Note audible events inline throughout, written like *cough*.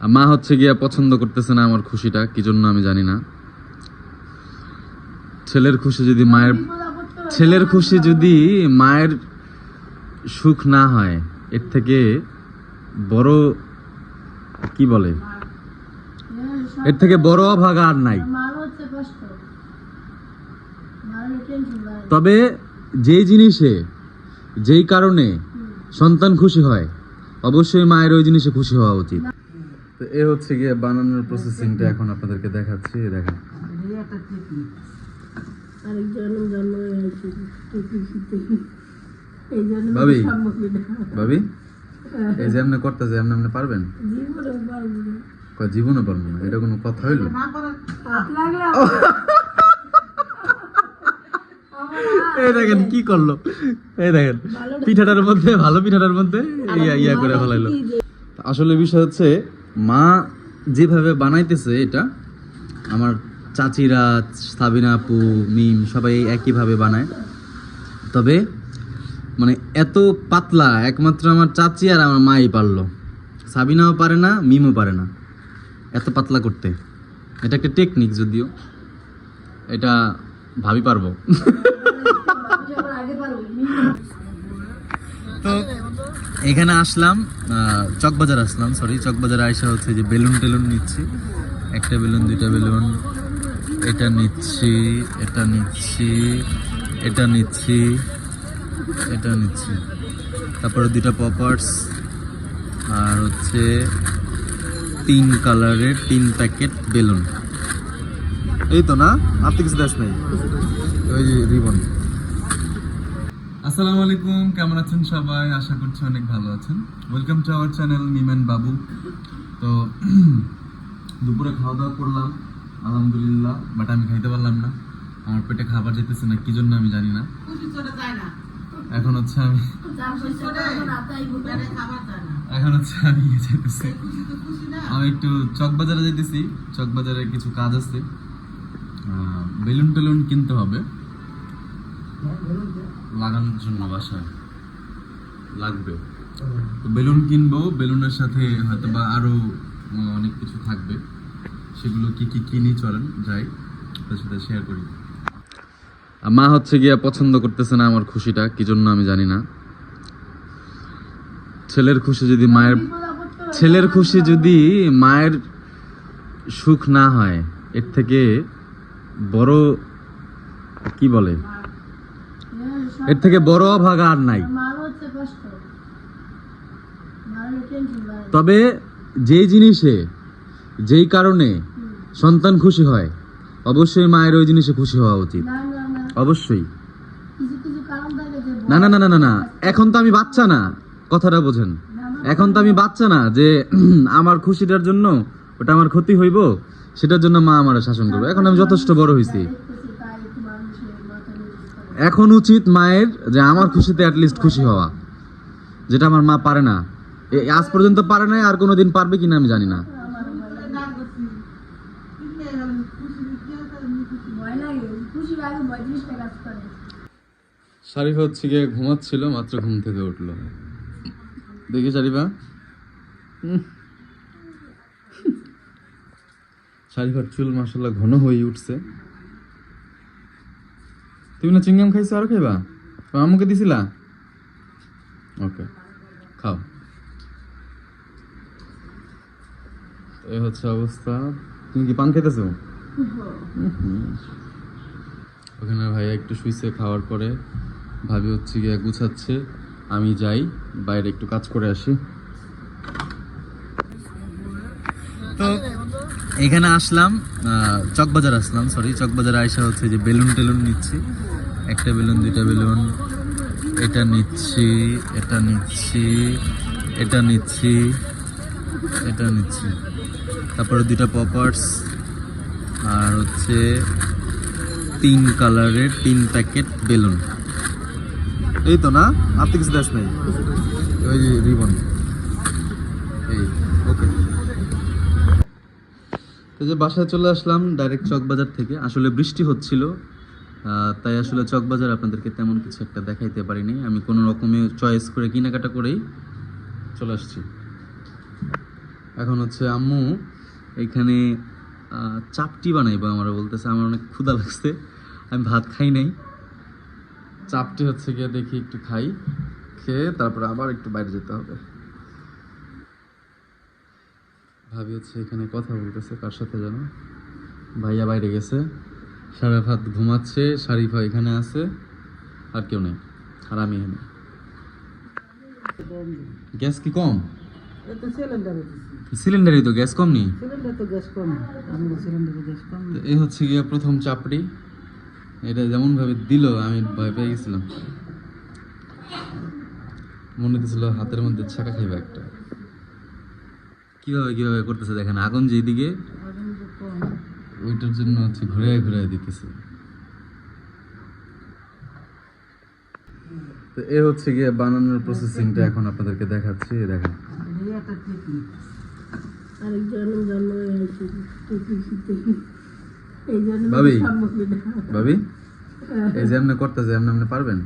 মা হচ্ছে গিয়া পছন্দ করতেছে না আমার খুশিটা, কি জন্য আমি জানি না। ছেলের খুশি যদি মায়ের ছেলের খুশি যদি মায়ের সুখ না হয়, এর থেকে বড় কি বলে? এর থেকে বড় অভাগা আর নাই। তবে যেই জিনিসে, যেই কারণে সন্তান খুশি হয়, অবশ্যই মায়ের ওই জিনিসে খুশি হওয়া উচিত। তো এ হচ্ছে গিয়ে বানানোর প্রসেসিংটা এখন আপনাদেরকে দেখাচ্ছি দেখেন। এই জন্য ভাবি। সম্ভব ভাবি এই যে আপনি করতেছে আপনি আপনি পারবেন? জীবনও পারব না। এটা কোনো কথা হইল? এই দেখেন কি করল। এই দেখেন পিঠাটার মধ্যে ভালো পিঠাটার মধ্যে ইয়া ইয়া করে ফেলাইলো। আসলে বিষয় হচ্ছে মা যেভাবে বানাইতেছে এটা আমার চাচিরা সাবিনা আপু মিম সবাই একইভাবে বানায়। তবে মানে এত পাতলা একমাত্র আমার চাচি আর আমার মাই পারল। সাবিনাও পারে না মিমও পারে না। এত পাতলা করতে। এটা একটা টেকনিক যদিও। এটা ভাবি পারব। *laughs* পারব। তো এখানে আসলাম চকবাজার আসলাম সরি চকবাজার আইসা হচ্ছে যে বেলুন টেলুন নিচ্ছি। একটা বেলুন, দুইটা বেলুন, এটা নিচ্ছি এটা নিচ্ছি এটা নিচ্ছি এটা নিচ্ছি। তারপরে দুটা পপার্স আর হচ্ছে তিন কালারের তিন প্যাকেট বেলুন। এই তো না? আর তো দেশ নেই। ওই যে রিবন। আসসালামু আলাইকুম কেমন আছেন সবাই? আশা করছি অনেক ভালো আছেন। ওয়েলকাম টু আওয়ার চ্যানেল মিমেন বাবু তো *clears throat* দুপুরে খাওয়া দাওয়া করলাম আলহামদুলিল্লাহ বাট আমি খাইতে পারলাম না। আমার পেটে খাবার যেতেছে না কি জন্য আমি জানি না। এখন হচ্ছে আমি এখন হচ্ছে আমি যেতেছি আমি একটু চকবাজারে যেতেছি চকবাজারে কিছু কাজ আছে। বেলুন টেলুন কিনতে হবে। লাগানোর জন্য বাসায় লাগবে। তো বেলুন কিনবো বেলুনের সাথে হয়তো বা আরও অনেক কিছু থাকবে। সেগুলো কি কি কিনি চলেন যাই। তার সাথে শেয়ার করি। মা হচ্ছে গিয়া পছন্দ করতেছে না আমার খুশিটা কি জন্য আমি জানি না। ছেলের খুশি যদি মায়ের ছেলের খুশি যদি মায়ের সুখ না হয় এর থেকে বড় কি বলে? এর থেকে বড় অভাগা আর নাই। তবে যেই জিনিসে যেই কারণে সন্তান খুশি হয় অবশ্যই মায়ের ওই জিনিসে খুশি হওয়া উচিত। অবশ্যই। না না না না না না। এখন তো আমি বাচ্চা না কথাটা বোঝেন। এখন তো আমি বাচ্চা না যে *clears throat* আমার খুশিটার জন্য ওটা আমার ক্ষতি হইব সেটার জন্য মা আমার শাসন করবে। এখন আমি যথেষ্ট বড় হয়েছি দেখতেছি তাই একটু মানুষের মাথা নিচু করে। এখন উচিত মায়ের যে আমার খুশিতে অ্যাটলিস্ট খুশি হওয়া, যেটা আমার মা পারে না। আজ পর্যন্ত পারে না আর কোনোদিন পারবে কিনা আমি জানি না। শারিফা হচ্ছে গিয়ে ঘুমাচ্ছিল, মাত্র ঘুম থেকে উঠল। দেখি শারিফা। শারিফার চুল মাসাল্লাহ ঘন হয়ে উঠছে। তুমি না চিংগাম খাইছো আর খাইবা? আম্মুকে দিছিলা? ওকে খাও। এই হচ্ছে অবস্থা। তুমি কি পান খাইতেছো? ওখানে ভাইয়া একটু শুইছে খাওয়ার পরে। ভাবি হচ্ছে গিয়ে গুছাচ্ছে। আমি যাই, বাইরে একটু কাজ করে আসি। তো এখানে আসলাম চকবাজার আসলাম সরি চকবাজার আইসা হচ্ছে যে বেলুন টেলুন নিচ্ছি। একটা বেলুন, দুইটা বেলুন, এটা নিচ্ছি এটা নিচ্ছি এটা নিচ্ছি এটা নিচ্ছি। তারপরে দুইটা পপার্স আর হচ্ছে তিন কালারের তিন প্যাকেট বেলুন। এই তো না? আর তো কিছু দেশ নেই। ওই রিবন এই ওকে তো যে বাসায় চলে আসলাম ডাইরেক্ট চকবাজার থেকে। আসলে বৃষ্টি হচ্ছিল তাই আসলে চকবাজার আপনাদেরকে তেমন কিছু একটা দেখাইতে পারিনি। আমি কোনো রকমে চয়েস করে কেনাকাটা করেই চলে আসছি। এখন হচ্ছে আম্মু এখানে চাপটি বানাইবো আমার বলতেছে, আমার অনেক ক্ষুধা লাগছে, আমি ভাত খাই নাই। চাপটি হচ্ছে গিয়ে দেখি একটু খাই, খেয়ে তারপরে আবার একটু বাইরে যেতে হবে। ভাবি হচ্ছে এখানে কথা বলতেছে কার সাথে যেন? ভাইয়া বাইরে গেছে। সারাফাত ঘুমাচ্ছে শারিফা এখানে আছে আর কেউ নেই আর আমি এখানে। গ্যাস কি কম? সিলিন্ডারই তো গ্যাস কম নেই এই হচ্ছে গিয়ে প্রথম চাপড়ি। এটা যেমন ভাবে দিল আমি ভয় পেয়ে গেছিলাম। মনে হতেছিল হাতের মধ্যে ছাকা খাইবে একটা। কীভাবে কীভাবে করতেছে দেখেন আগুন যেদিকে ওইটার জন্য হচ্ছে ঘুরে ঘুরে দিতেছে। তো এ হচ্ছে গিয়ে বানানোর প্রসেসিংটা এখন আপনাদেরকে দেখাচ্ছি দেখেন। এই ভাবি। ভাবি যে এমনি করতেছে এমনি এমনি পারবেন?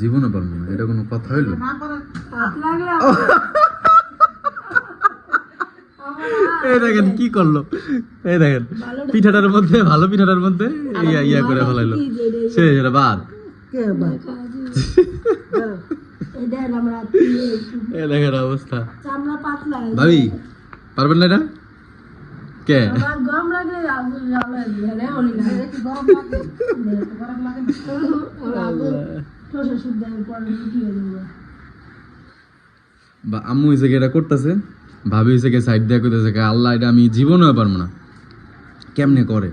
জীবনে পারব না। এটা কোনো কথা হইল? *laughs* এই দেখেন কি করল? এই দেখেন পিঠাটার মধ্যে ভালো পিঠাটার মধ্যে ইয়া ইয়া করে ফেলাইলো। সে বাদ। এই দেখেন অবস্থা। ভাবি পারবেন না এটা? কে? গরম লাগে গরম লাগে হয়ে যাবে বা আম্মু কি এটা করতেছে? ভাবি হয়েছে কি সাইড দিয়ে করতেছে কি, আল্লাহ এটা আমি জীবনেও পারব না। কেমনে করে?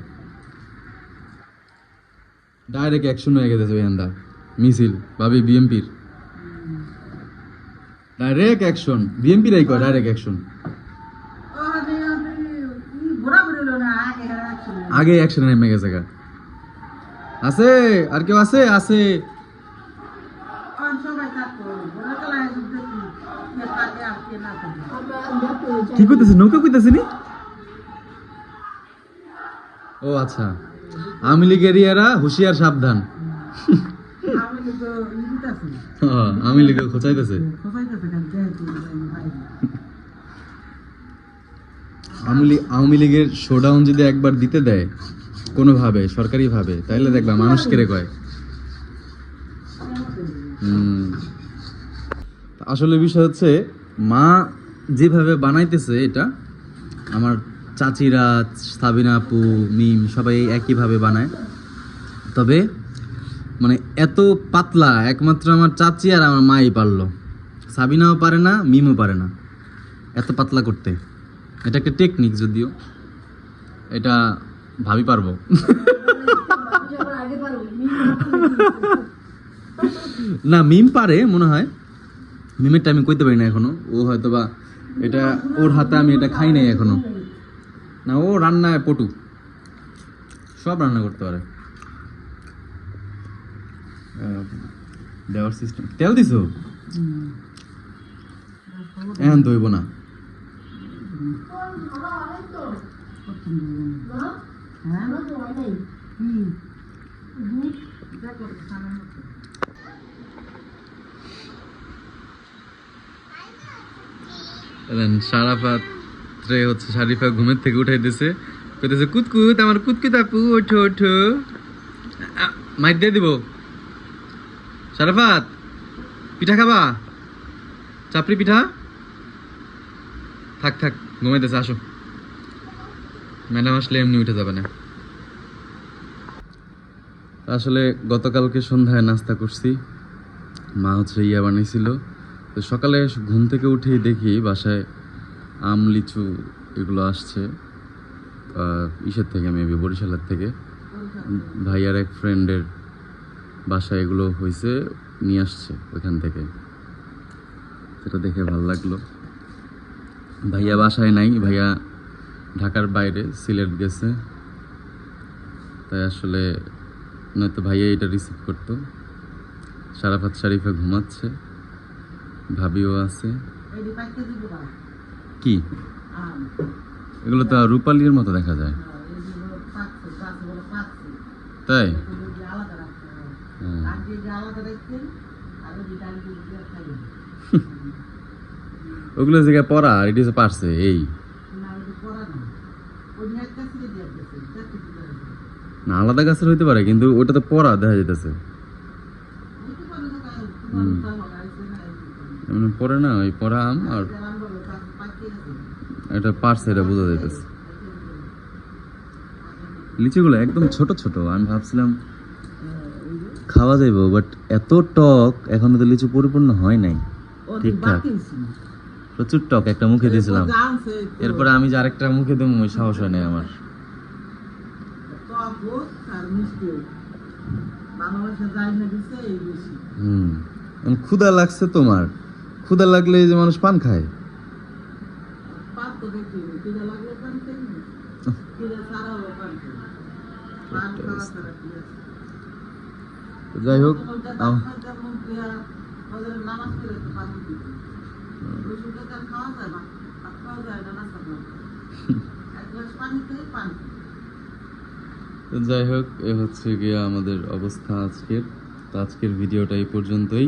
ডাইরেক্ট অ্যাকশন হয়ে গেছে ওইখানটা মিছিল ভাবি বিএমপির। ডাইরেক্ট অ্যাকশন বিএমপির এই কয় ডাইরেক্ট অ্যাকশন আগে অ্যাকশনে নেমে গেছে গা। আছে? আর কেউ আছে? আছে কোন সবাই থাকতো ঘোরা চলা দেখি কে থাকে আর কে না থাকে আমরা দেখো কি করতেছে নৌকা কইতেছে নি? ও আচ্ছা আওয়ামী লীগের ইয়ারা হুঁশিয়ার সাবধান। আমি লীগ খোঁচাইতেছে। আওয়ামী লীগের শোডাউন যদি একবার দিতে দেয় কোনোভাবে সরকারিভাবে তাইলে দেখবা মানুষ কেড়ে কয়। আসলে বিষয় হচ্ছে মা যেভাবে বানাইতেছে এটা, আমার চাচিরা, সাবিনা আপু, মিম, সবাই একইভাবে বানায়। তবে মানে এত পাতলা, একমাত্র আমার চাচি আর আমার মাই পারল। সাবিনাও পারে না, মিমও পারে না। এত পাতলা করতে। এটা একটা টেকনিক যদিও। এটা ভাবি পারব। না, মিম পারে, মনে হয়। মিমেরটা আমি কইতে পারি না এখনও। ও হয়তো বা এটা ওর হাতে আমি এটা খাই নাই এখনও না ও রান্নায় পটু সব রান্না করতে পারে দেওয়ার সিস্টেম তেল দিছো এখন দইব না হ্যাঁ কি দেখো রে হচ্ছে শারিফা ঘুমের থেকে উঠাই দিছে। কইতেছে, কুতকুত, আমার কুতকুত আপু, ওঠো ওঠো। মাইক দিয়ে দিব। সারাফাত, পিঠা খাবা? চাপড়ি পিঠা? থাক থাক, ঘুমাইতেছে, আসো। ম্যাডাম আসলে এমনি উঠে যাবে না। আসলে গতকালকে সন্ধ্যায় নাস্তা করছি। মা হচ্ছে ইয়া বানিয়েছিল তো সকালে ঘুম থেকে উঠেই দেখি বাসায় আম, লিচু এগুলো আসছে ইসের থেকে মেবি বরিশালের থেকে। ভাইয়ার এক ফ্রেন্ডের বাসায় এগুলো হয়েছে নিয়ে আসছে ওইখান থেকে। সেটা দেখে ভালো লাগল। ভাইয়া বাসায় নাই, ভাইয়া ঢাকার বাইরে, সিলেট গেছে। তাই আসলে নয়তো ভাইয়া এটা রিসিভ করতো। সারাফাত শারিফা ঘুমাচ্ছে। ভাবিও আছে। কি? এগুলো তো রূপালির মতো দেখা যায়। এই যে পাচ্ছে পাচ্ছে বলে পাচ্ছে তাই? হয়। *laughs* ওগুলো জায়গায় পড়া আর এটা হচ্ছে পারছে এই। না আলাদা গাছের হইতে পারে কিন্তু ওটা তো পড়া দেখা যেতেছে ওইটা পারে না কাজ তোমার উঠা হবে আইছে না আইছে এমনি পড়ে না ওই পড়া আম আর এটা পারছে এটা বোঝা যাইতেছে। লিচুগুলো একদম ছোট ছোট আমি ভাবছিলাম খাওয়া যাইব বাট এত টক এখনও তো লিচু পরিপূর্ণ হয় নাই। ঠিকঠাক। প্রচুর টক একটা মুখে দিয়েছিলাম। এরপরে আমি যে আরেকটা মুখে দেবো ওই সাহস হয় নাই আমার। হুম। ক্ষুধা লাগছে তোমার। ক্ষুধা লাগলে যে মানুষ পান খায়। যাই হোক যাই হোক এ হচ্ছে গিয়ে আমাদের অবস্থা আজকের। তো আজকের ভিডিওটা এই পর্যন্তই।